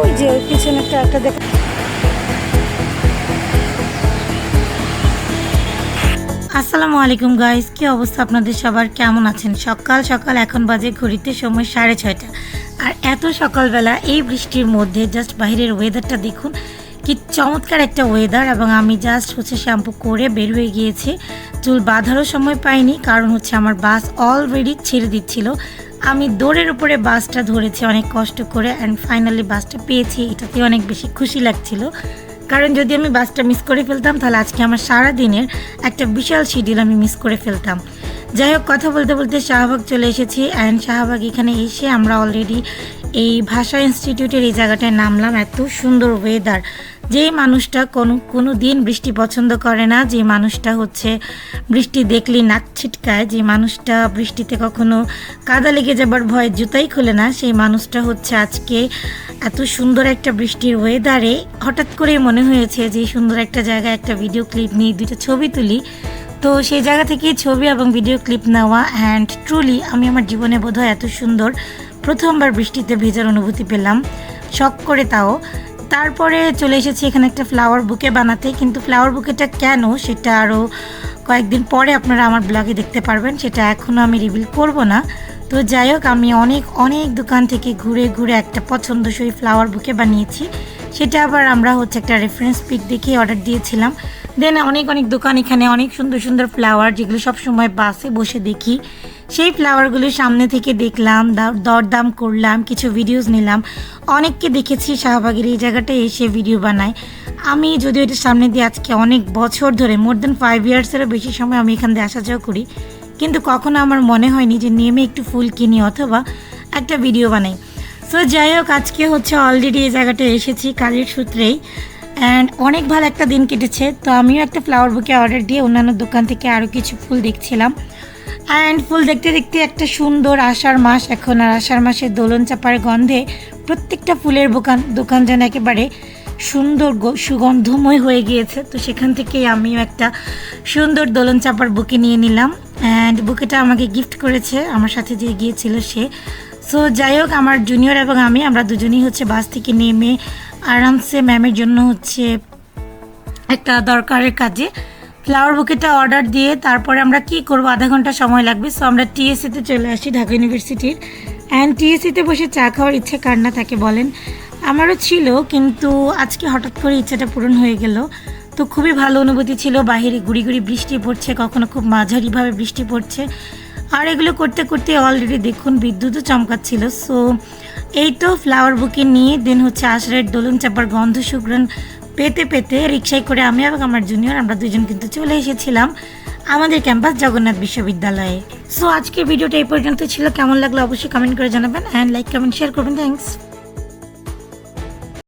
ওই যে ওই পিছনে একটা দেখা আসসালামু আলাইকুম গাইস কি অবস্থা আপনাদের সবার? কেমন আছেন? সকাল সকাল এখন বাজে ঘড়িতে সময় সাড়ে ছয়টা। আর এত সকালবেলা এই বৃষ্টির মধ্যে জাস্ট বাইরের ওয়েদারটা দেখুন, কি চমৎকার একটা ওয়েদার এবং আমি জাস্ট হচ্ছে শ্যাম্পু করে বের হয়ে গিয়েছি। চুল বাঁধারও সময় পাইনি, কারণ হচ্ছে আমার বাস অলরেডি ছেড়ে দিচ্ছিল। আমি দৌড়ের উপরে বাসটা ধরেছি অনেক কষ্ট করে অ্যান্ড ফাইনালি বাসটা পেয়েছি, এটাতে অনেক বেশি খুশি লাগছিল। কারণ যদি আমি বাসটা মিস করে ফেলতাম, তাহলে আজকে আমার সারা দিনের একটা বিশাল শিডিউল আমি মিস করে ফেলতাম। যাই হোক কথা বলতে বলতে শাহবাগ চলে এসেছি। অ্যান্ড শাহবাগ এখানে এসে আমরা অলরেডি এই ভাষা ইনস্টিটিউটের এই জায়গাটায় নামলাম। এত সুন্দর ওয়েদার যে মানুষটা কোনো কোনো দিন বৃষ্টি পছন্দ করে না যে মানুষটা হচ্ছে বৃষ্টি দেখলে নাক ছিটকায় যে মানুষটা বৃষ্টিতে কখনো কাদা লেগে যাবার ভয়ে জুতাই খুলে না, সেই মানুষটা হচ্ছে আজকে এত সুন্দর একটা বৃষ্টির ওয়েদারে হঠাৎ করেই মনে হয়েছে যে সুন্দর একটা জায়গায় একটা ভিডিও ক্লিপ নিয়ে দুটো ছবি তুলি। তো সেই জায়গা থেকে ছবি এবং ভিডিও ক্লিপ নেওয়া অ্যান্ড ট্রুলি আমি আমার জীবনে বোধহয় এত সুন্দর প্রথমবার বৃষ্টিতে ভেজার অনুভূতি পেলাম। শখ করে তাও। তারপরে চলে এসেছি এখানে একটা ফ্লাওয়ার বুকে বানাতে। কিন্তু ফ্লাওয়ার বুকেটা কেন সেটা আরও কয়েকদিন পরে আপনারা আমার ব্লগে দেখতে পারবেন। সেটা এখনও আমি রিভিল করব না। তো যাই হোক, আমি অনেক অনেক দোকান থেকে ঘুরে ঘুরে একটা পছন্দসই ফ্লাওয়ার বুকে বানিয়েছি। সেটা আবার আমরা হচ্ছে একটা রেফারেন্স পিক দেখে অর্ডার দিয়েছিলাম। দেন অনেক অনেক দোকান এখানে অনেক সুন্দর সুন্দর ফ্লাওয়ার যেগুলো সব সময় বাসে বসে দেখি। সেই ফ্লাওয়ারগুলো সামনে থেকে দেখলাম দরদাম করলাম, কিছু ভিডিওস নিলাম। অনেককে দেখেছি, শাহবাগের এই জায়গাটায় এসে ভিডিও বানায়। আমি যদিও এটা সামনে দিয়ে আজকে অনেক বছর ধরে মোর দেন ফাইভ ইয়ার্সেরও বেশি সময় আমি এখান দিয়ে আসা যাওয়া করি। কিন্তু কখনো আমার মনে হয়নি যে নেমে একটু ফুল কিনি অথবা একটা ভিডিও বানাই। সো যাই হোক, আজকে হচ্ছে অলরেডি এই জায়গাটা এসেছি কাজের সূত্রেই। অ্যান্ড অনেক ভালো একটা দিন কেটেছে। তো আমিও একটা ফ্লাওয়ার বুকে অর্ডার দিয়ে অন্যান্য দোকান থেকে আরও কিছু ফুল দেখছিলাম। অ্যান্ড ফুল দেখতে দেখতে একটা সুন্দর আষাঢ় মাস এখন। আর আষাঢ় মাসের দোলন চাপার গন্ধে প্রত্যেকটা ফুলের দোকান দোকান যেন একেবারে সুন্দর সুগন্ধময় হয়ে গিয়েছে। তো সেখান থেকেই আমিও একটা সুন্দর দোলন চাপার বুকে নিয়ে নিলাম। অ্যান্ড বুকেটা আমাকে গিফট করেছে, আমার সাথে যে গিয়েছিল সে। সো যাই হোক, আমার জুনিয়র এবং আমি, আমরা দুজনেই হচ্ছে বাস থেকে নেমে আরামসে ম্যামের জন্য হচ্ছে একটা দরকারের কাজে। ফ্লাওয়ার বুকেটা অর্ডার দিয়ে তারপরে আমরা কি করব, আধা ঘণ্টা সময় লাগবে। সো আমরা টিএসসিতে চলে আসি, ঢাকা ইউনিভার্সিটির অ্যান্ড টিএসসিতে বসে চা খাওয়ার ইচ্ছে কার না থাকে বলেন। আমারও ছিল, কিন্তু আজকে হঠাৎ করে ইচ্ছাটা পূরণ হয়ে গেল। তো খুবই ভালো অনুভূতি ছিল। বাইরে গুড়ি গুড়ি বৃষ্টি পড়ছে, কখনো খুব মাঝারিভাবে বৃষ্টি পড়ছে। আর এগুলো করতে করতে অলরেডি দেখুন বিদ্যুৎও চমকাচ্ছিল। সো এই তো ফ্লাওয়ার বুকে নিয়ে দেন হচ্ছে আষাঢ়ের দোলন চাপার গন্ধ সুগ্রান পেতে পেতে রিক্সায় করে আমি এবং আমার জুনিয়র আমরা দুজন কিন্তু চলে এসেছিলাম আমাদের ক্যাম্পাস জগন্নাথ বিশ্ববিদ্যালয়ে। সো আজকের ভিডিওটা এই পর্যন্ত ছিল। কেমন লাগল অবশ্যই কমেন্ট করে জানাবেন অ্যান্ড লাইক কমেন্ট শেয়ার করবেন। থ্যাংকস